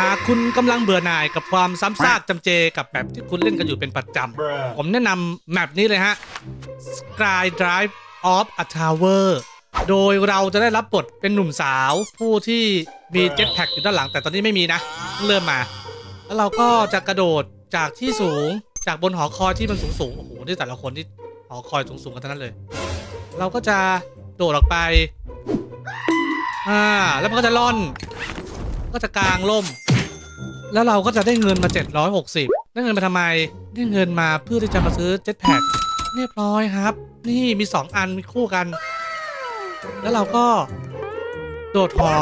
หากคุณกำลังเบื่อหน่ายกับความซ้ำซากจำเจกับแบบที่คุณเล่นกันอยู่เป็นประจำ ผมแนะนำแมปนี้เลยฮะ Sky Drive of a Tower โดยเราจะได้รับบทเป็นหนุ่มสาวผู้ที่มีเจ็ตแพ็กอยู่ด้านหลัง แต่ตอนนี้ไม่มีนะเพิ่งเริ่มมา แล้วเราก็จะกระโดดจากที่สูงจากบนหอคอยที่มันสูงสูงๆโอ้โหนี่แต่ละคนที่หอคอยสูงสูงๆกันทั้งนั้นเลย เราก็จะโดดออกไปอ่าแล้วมันก็จะล่อน ก็จะกางล่ม แล้วเราก็จะได้เงินมา 760 ได้เงินมาทำไม ได้เงินมาเพื่อที่จะมาซื้อเจ็ตแพ็กเรียบร้อยครับ นี่มี 2 อันมีคู่กัน แล้วเราก็โดดหอ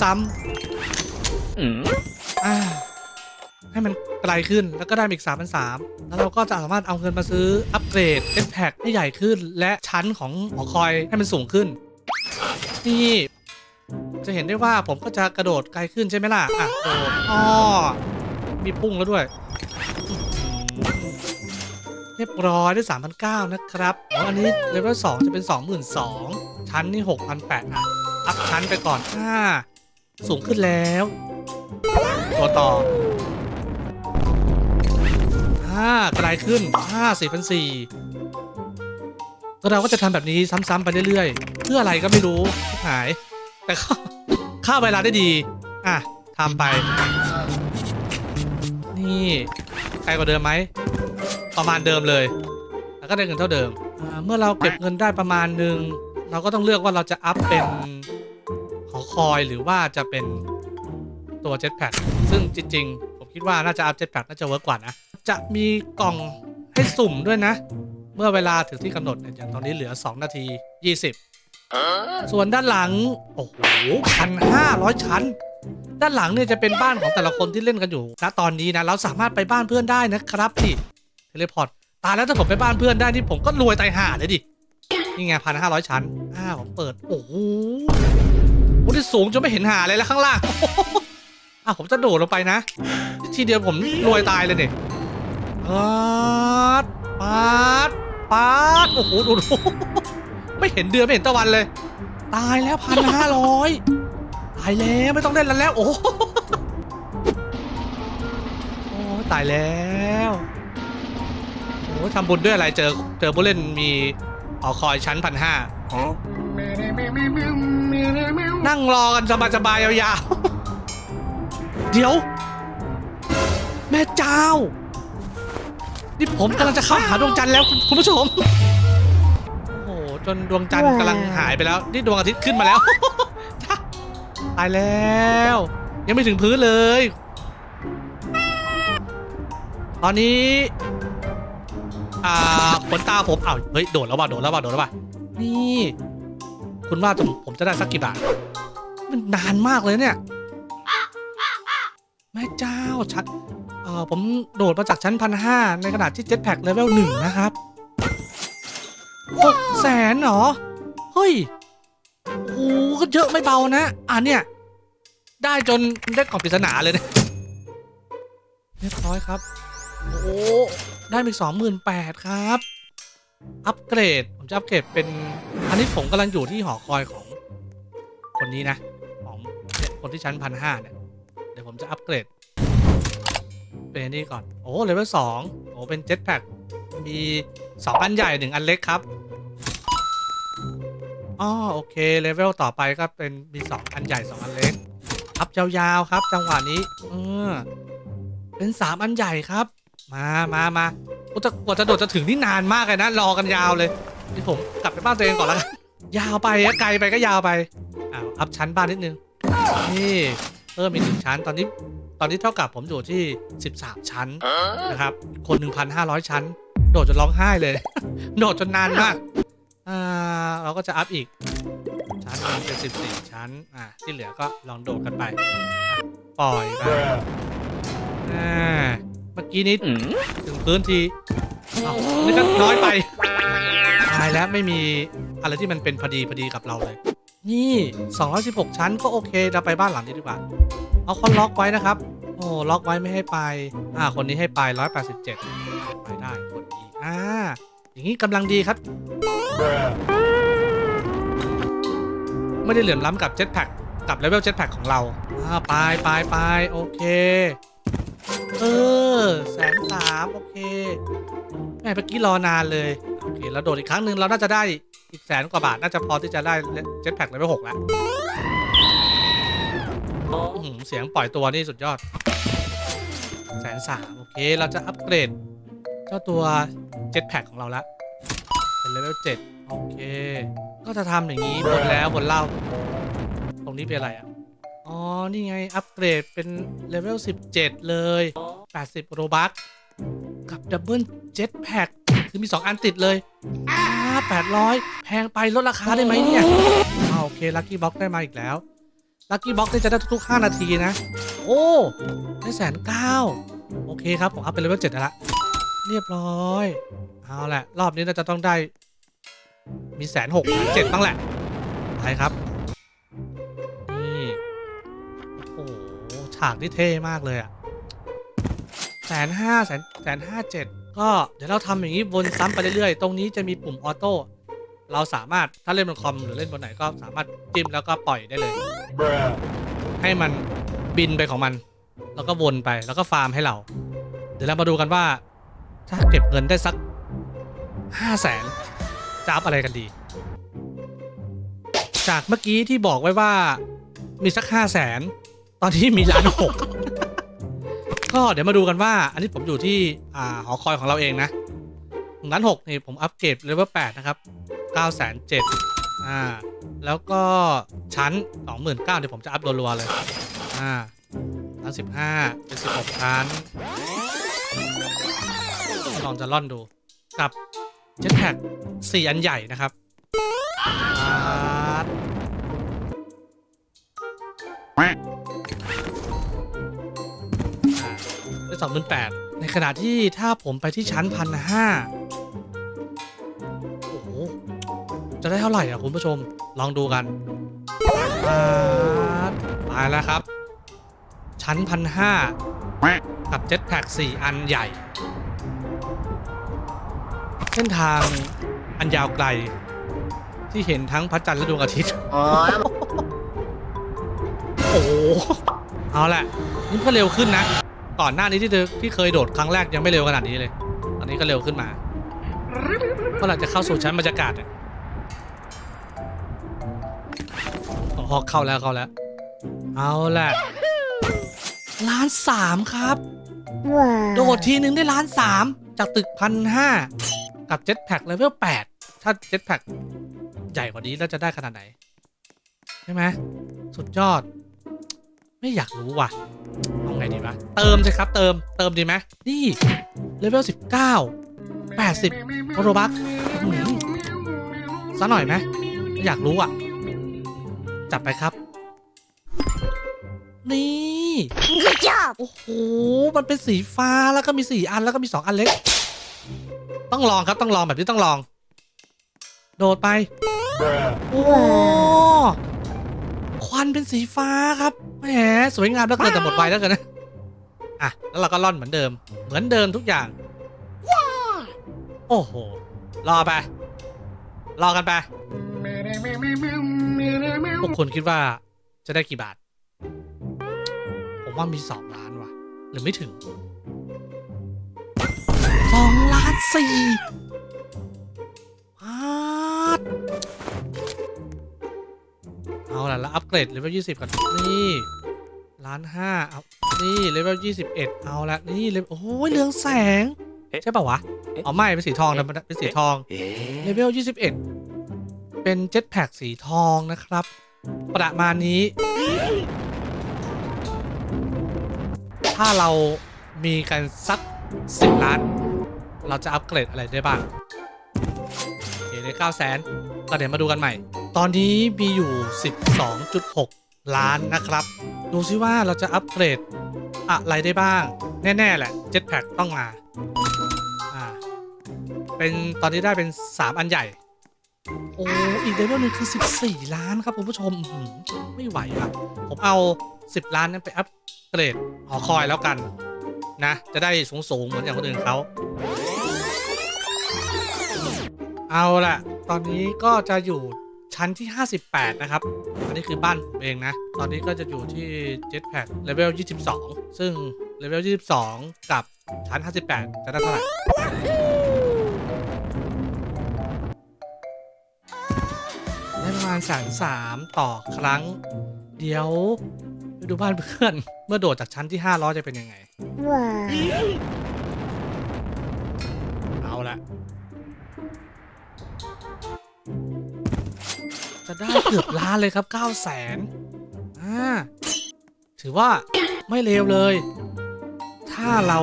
ซ้ำๆอ่าให้มันไกลขึ้นแล้วก็ได้มาอีก3 3 0 0แล้วเราก็จะสามารถเอาเงินมาซื้ออัปเกรดเจ็ตแพ็ให้ใหญ่ขึ้น และชั้นของหอคอยให้มันสูงขึ้น นี่ จะเห็นได้ว่าผมก็จะกระโดดไกลขึ้นใช่ไหมล่ะ อะโดดอ้อมีพุ่งแล้วด้วย เรียบร้อยได้3,009นะครับอ๋ออันนี้เลเวล2จะเป็น 22,000 ชั้นนี่ 6,800อะ อัพชั้นไปก่อนอ่าสูงขึ้นแล้วตัวต่ออ่าไกลขึ้นอ่า4,400ก็เราก็จะทำแบบนี้ซ้ำๆไปเรื่อยๆ เพื่ออะไรก็ไม่รู้หาย แต่เข้าค่าเวลาได้ดี อะทำไป นี่ไกลกว่าเดิมไหม ประมาณเดิมเลย แล้วก็ได้เงินเท่าเดิม เมื่อเราเก็บเงินได้ประมาณหนึ่ง เราก็ต้องเลือกว่าเราจะอัพเป็นหอคอยหรือว่าจะเป็นตัวเจ็ตแพ k ซึ่งจริงๆ ผมคิดว่าน่าจะอัพเจ็ตแพ k น่าจะเวิร์กกว่านะ จะมีกล่องให้สุ่มด้วยนะ เมื่อเวลาถึงที่กำหนดเนี่ยอย่างตอนนี้เหลือ 2 นาที 20 ส่วนด้านหลัง โอ้โหพันห้าร้อยชั้น ด้านหลังเนี่ยจะเป็นบ้านของแต่ละคนที่เล่นกันอยู่ณตอนนี้นะ เราสามารถไปบ้านเพื่อนได้นะครับนี่เทเลพอร์ต ตายแล้วถ้าผมไปบ้านเพื่อนได้นี่ผมก็รวยตายห่าเลยดิ นี่ไงพันห้าร้อยชั้น อ้าวผมเปิด โอ้โหโอ้ที่สูงจนไม่เห็นหาเลยแล้วข้างล่างอ้าวผมจะโดดลงไปนะ ทีเดียวผมรวยตายเลยเนี่ยปาดปาดปาดโอ้โหดูดู ไม่เห็นเดือนไม่เห็นตะวันเลย ตายแล้วพันห้าร้อยตายแล้วไม่ต้องเล่นแล้วแล้วโอ้โหโอ้ตายแล้วโอ้ทำบุญด้วยอะไรเจอเจอผู้เล่นมีหอคอยชั้นพันห้านั่งรอกันสบายๆยาวๆเดี๋ยว แม่เจ้า นี่ผมกำลังจะเข้าหาดวงจันทร์แล้วคุณผู้ชม จนดวงจันทร์กำลังหายไปแล้ว นี่ดวงอาทิตย์ขึ้นมาแล้ว ตายแล้ว ยังไม่ถึงพื้นเลย ตอนนี้ อ่าขนตาผมอ้าวเฮ้ยโดดแล้วว่ะโดดแล้วว่ะโดดแล้วว่ะนี่ คุณว่าผมผมจะได้สักกี่บาทมันนานมากเลยเนี่ยแม่เจ้าชัดเอ่อผมโดดมาจากชั้นพันห้าในขณะที่เจ็ตแพ็กเลเวลหนึ่งนะครับหก แสนเหรอ เฮ้ย โอ้ก็เยอะไม่เบานะ อะเนี่ย ได้จนได้กล่องปริศนาเลยเนะเรียบร้อยครับ โอ้ได้อีกสองหมื่นแปดครับ อัปเกรด ผมจะอัปเกรดเป็น อันนี้ผมกำลังอยู่ที่หอคอยของ คนนี้นะ ของคนที่ชั้นพันห้าเนี่ย เดี๋ยวผมจะอัปเกรด เป็นนี่ก่อน โอ้เลเวลสองโอ้เป็นเจ็ตแพ็กมี2อันใหญ่หนึ่งอันเล็กครับ อ๋อโอเคเลเวลต่อไปก็เป็นมี2อันใหญ่2อันเล็กอัพยาวๆครับ จังหวะนี้ เออ เป็น3อันใหญ่ครับ มามามาโอ้แต่กว่าจะโดดจะถึงนี่นานมากเลยนะ รอกันยาวเลยนี่ผมกลับไปบ้านตัวเองก่อนล้วกันยาวไปไกลไปก็ยาวไปอ้าวอัพชั้นบ้านนิดนึงนี่เพิ่มอีกหนึ่งชั้นตอนนี้ ตอนนี้เท่ากับผมอยู่ที่ 13 ชั้นนะครับ คน 1,500 ชั้น โดดจนร้องไห้เลย โดดจนนานมาก อ่าเราก็จะอัพอีก ชั้นหนึ่งเป็น14ชั้น อ่าที่เหลือก็ลองโดดกันไปอะปล่อยไปอ่าเมื่อกี้นี้ถึงพื้นทีอ้าวนี่ก็น้อยไปตายแล้วไม่มีอะไรที่มันเป็นพอดีพอดีกับเราเลย นี่ 216 ชั้นก็โอเคเราไปบ้านหลังนี้ดีกว่า เอาเขาล็อกไว้นะครับ โอ้ล็อกไว้ไม่ให้ไป อ่า คนนี้ให้ไป 187 ไปได้กดอีกอ่า อย่างนี้กำลังดีครับ ไม่ได้เหลื่อมล้ำกับเจ็ตแพ็กกับเลเวลเจ็ตแพ็กของเราอ่าไปไปไปโอเค เออแสนสามโอเคแม่เมื่อกี้รอนานเลยโอเคแล้วโดดอีกครั้งหนึ่งเราน่าจะได้อีกแสนกว่าบาท น่าจะพอที่จะได้เจ็ตแพ็กเลเวลหกแล้วเสียงปล่อยตัวนี่สุดยอดแสนสามโอเค เราจะอัปเกรด เจ้าตัวเจ็ตแพ็กของเราละ เป็นเลเวลเจ็ดโอเค ก็จะทำอย่างนี้บนแล้วบนเล่า ตรงนี้เป็นอะไรอะ อ๋อ นี่ไง อัปเกรดเป็นเลเวล17เจ็ดเลย 80 โรบัคกับดับเบิลเจ็ตแพ็คคือมี 2 อันติดเลยอ่า800 แพงไปลดราคาได้ไหมเนี่ยอ่าโอเค ลัคกี้บ็อกได้มาอีกแล้ว ลัคกี้บ็อกนี่จะได้ทุกๆ 5 นาทีนะ โอ้ ได้แสนเก้าโอเคครับ ผมอัพเป็นเลเวล7แล้วละ เรียบร้อย เอาแหละรอบนี้เราจะต้องได้ มีแสนหกเจ็ดบ้างแหละ ไปครับ นี่ โอ้โห ฉากที่เท่มากเลยอะแสนห้าแสนแสนห้าเจ็ดก็เดี๋ยวเราทำอย่างนี้วนซ้ำไปเรื่อยๆ ตรงนี้จะมีปุ่มออโต้เราสามารถถ้าเล่นบนคอมหรือเล่นบนไหนก็สามารถจิ้มแล้วก็ปล่อยได้เลย ให้มันบินไปของมัน แล้วก็วนไปแล้วก็ฟาร์มให้เรา เดี๋ยวเรามาดูกันว่า ถ้าเก็บเงินได้สักห้าแสนจะอัพอะไรกันดี จากเมื่อกี้ที่บอกไว้ว่ามีสักห้าแสนตอนนี้มีล้านหกก็เดี๋ยวมาดูกันว่า อันนี้ผมอยู่ที่อ่าหอคอยของเราเองนะล้านหกนี่ผมอัปเกรดเลเวลแปดนะครับเก้าแสนเจ็ดอ่าแล้วก็ชั้น29,000เดี๋ยวผมจะอัพรัวๆเลยอ่าชั้น15เป็น16ชั้น องจะล่อนดู กับเจ็ตแพ็ก4อันใหญ่นะครับ ได้สองหมื่นแปดในขณะที่ถ้าผมไปที่ชั้นพันห้าโอ้โห จะได้เท่าไหร่อะคุณผู้ชม ลองดูกันอ่าไปแล้วครับ ชั้นพันห้ากับเจ็ตแพ็กสี่อันใหญ่ ส้นทางอันยาวไกล ที่เห็นทั้งพระจันทร์และดวงอาทิตย์ อ๋อ โอ้โหเอาแหละนี่ก็เร็วขึ้นนะ ก่อนหน้านี้ที่เธอที่เคยโดดครั้งแรกยังไม่เร็วขนาดนี้เลย ตอนนี้ก็เร็วขึ้นมาเมื่อไหร่จะเข้าสู่ชั้นบรรยากาศเนี่ยอ๋อเข้าแล้วเข้าแล้ว เอาแหละล้านสามครับ โดดทีนึงได้ล้านสามจากตึกพันห้า กับเจ็ตแพ็กเลเวลแปดถ้าเจ็ตแพ็กใหญ่กว่านี้แล้วจะได้ขนาดไหน ใช่ไหมสุดยอด ไม่อยากรู้ว่ะเอาไงดีวะเติมสิครับ เติมเติมดีไหมนี่เลเวลสิบเก้าแปดสิบโรบัคซะหน่อยไหมอยากรู้อะ จับไปครับ นี่ Good job โอ้โห มันเป็นสีฟ้าแล้วก็มีสี่อันแล้วก็มีสองอันเล็ก ต้องลองครับต้องลองแบบนี้ต้องลอง โดดไปโอ้ควันเป็นสีฟ้าครับแหมสวยงามแล้วเกินแต่หมดไวแล้วกันนะอะแล้วเราก็ล่อนเหมือนเดิม เหมือนเดิมทุกอย่างโอ้โหรอไปรอกันไปพวกคุณคิดว่าจะได้กี่บาท ผมว่ามีสองล้านว่ะ หรือไม่ถึงสองล้าน สี่ฮาดเอาล่ะแล้วอัปเกรดเลเวลยี่สิบก่อนนี่ล้านห้าเอานี่เลเวลยี่สิบเอ็ดเอาละนี่เลเวลโอ้ยเรืองแสง ใช่ป่าวะอ๋อไม่เป็นสีทองนะเป็นสีทองเลเวล21เป็นเจ็ตแพ็กสีทองนะครับ ประมาณนี้ ถ้าเรามีกันสัก10ล้าน เราจะอัปเกรดอะไรได้บ้างโอเคได้9แสนก็เดี๋ยวมาดูกันใหม่ ตอนนี้มีอยู่ 12.6 ล้านนะครับ ดูซิว่าเราจะอัปเกรดอะไรได้บ้าง แน่ ๆ แหละเจ็ตแพ็กต้องมาอ่าเป็นตอนนี้ได้เป็น 3 อันใหญ่ โอ้อีกเลเวลหนึงคือ 14 ล้านครับคุณผู้ชมไม่ไหวอะผมเอา 10 ล้านนั้นไปอัปเกรดหอคอยแล้วกันนะ จะได้สูง ๆ เหมือนอย่างคนอื่นเขา เอาละตอนนี้ก็จะอยู่ชั้นที่ 58 นะครับ อันนี้คือบ้านผมเองนะ ตอนนี้ก็จะอยู่ที่ Jetpack Level 22 ซึ่ง Level 22 กับชั้น 58 จะได้เท่าไหร่ได้ประมาณแสนสามต่อครั้ง เดี๋ยวไปดูบ้านเพื่อน เมื่อโดดจากชั้นที่ 500 จะเป็นยังไง Wow. เอ ได้เกือบล้านเลยครับ 9 0 0แสนอ่าถือว่าไม่เลวเลย ถ้าเรา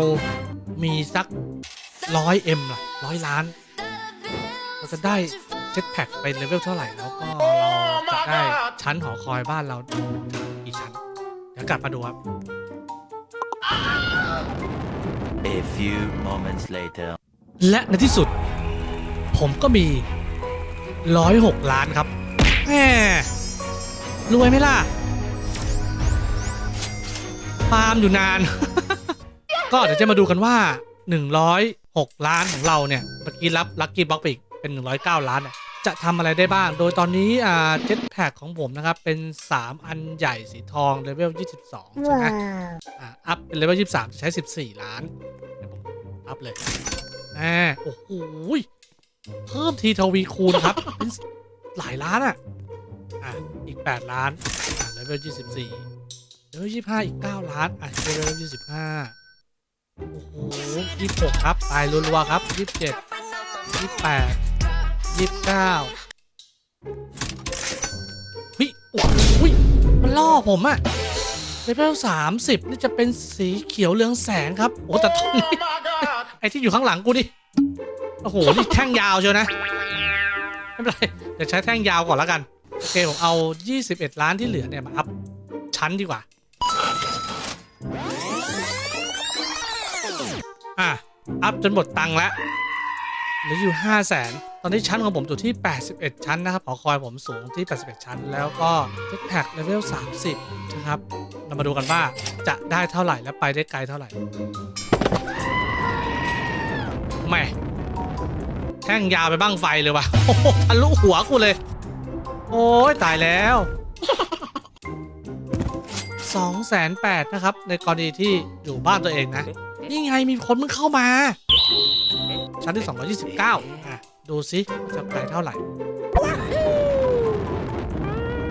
มีสักร้อยเอ็มล่ะร้อยล้าน เราจะได้เจ็ตแพ็กไปเลเวลเท่าไหร่แล้วก็เราจะได้ชั้นหอคอยบ้านเรากี่ชั้น เดี๋ยวกลับมาดูครับ A few moments later. และในที่สุด ผมก็มีร้อยหกล้านครับ แหมรวยไหมล่ะฟาร์มอยู่นาน ก็เดี๋ยวจะมาดูกันว่า 106 ล้านของเราเนี่ยเมื่อกี้รับลัคกี้บ็อกไปอีกเป็น 109 ล้านเนี่ยจะทำอะไรได้บ้าง โดยตอนนี้อ่าเจ็ตแพคของผมนะครับ เป็น 3 อันใหญ่สีทองเลเวล 22 ใช่ไหม Wow. อะอัพเป็นเลเวล 23 จะใช้ 14 ล้านเดี๋ยวผมอัพเลยแหมโอ้โหยเพิ่มทีทวีคูณครับเป็น หลายล้านอะอะ อีก 8 ล้าน อะเลเวล24เลเวล25อีก 9 ล้าน อะเลเวล25โอ้โห26ครับไปรัวๆครับ27 28 29วิโอ้โหยมันล่อผมอะเลเวลสามสิบนี่จะเป็นสีเขียวเรืองแสงครับ โอ้แต่ตรงนี้ไอที่อยู่ข้างหลังกูดิ โอ้โห นี่แท่งยาวเชียวนะ ไม่เป็นไรเดี๋ยวใช้แท่งยาวก่อนแล้วกัน โอเค ผมเอา 21 ล้านที่เหลือเนี่ย มาอัพชั้นดีกว่า อะ อัพจนหมดตังค์แล้วเหลืออยู่ 5 0 0แสนตอนนี้ชั้นของผมอยู่ที่ 81 ชั้นนะครับหอคอยผมสูงที่ 81 ชั้น แล้วก็เจ็ตแพ็กเลเวล 30 นะครับ เรามาดูกันว่าจะได้เท่าไหร่และไปได้ไกลเท่าไหร่แหม่ แท่งยาวไปบ้างไฟเลยว่ะโอ้โหทะลุหัวกูเลย โอ้ยตายแล้ว2องแสนแปดนะครับ ในกรณีที่อยู่บ้านตัวเองนะ นี่ไงมีคนมึงเข้ามา ชั้นที่ 229 อะ ดูสิจะไปเท่าไหร่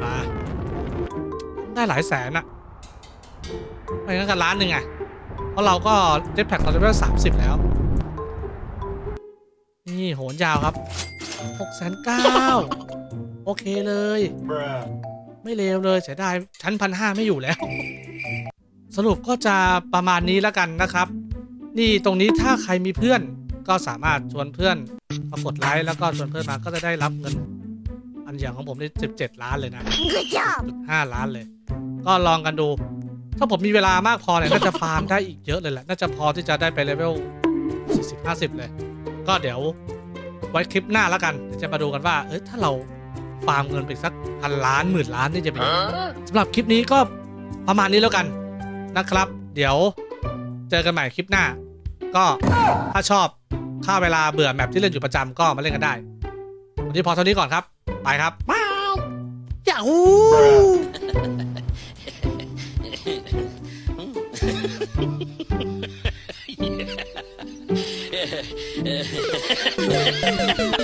มาได้หลายแสนอะไปงั้นกันล้านหนึ่งอะเพราะเราก็เจ็ตแพ็กเราจะได้สามสิบแล้ว โหนยาวครับหกแสนเก้าโอเคเลย ไม่เลวเลยเสียดายชั้นพันห้าไม่อยู่แล้ว สรุปก็จะประมาณนี้แล้วกันนะครับ นี่ตรงนี้ถ้าใครมีเพื่อนก็สามารถชวนเพื่อนมากดไลค์แล้วก็ชวนเพื่อนมาก็จะได้รับเงิน อันอย่างของผมนี่17 ล้านเลยนะ Good job. 5ล้านเลย ก็ลองกันดู ถ้าผมมีเวลามากพอเนี่ยน่าจะฟาร์มได้อีกเยอะเลยแหละน่าจะพอที่จะได้ไปเลเวล40 50 เลย ก็เดี๋ยว ไว้คลิปหน้าแล้วกันเดี๋ยวจะมาดูกันว่า เอ้ยถ้าเราฟาร์มเงินไปสักพันล้านหมื่นล้านนี่จะเป็นยังไงสำหรับคลิปนี้ก็ประมาณนี้แล้วกันนะครับ เดี๋ยวเจอกันใหม่คลิปหน้า ก็ถ้าชอบค่าเวลาเบื่อแมปที่เล่นอยู่ประจำก็มาเล่นกันได้วันนี้พอเท่านี้ก่อนครับไปครับบายยาฮู Ha ha ha ha!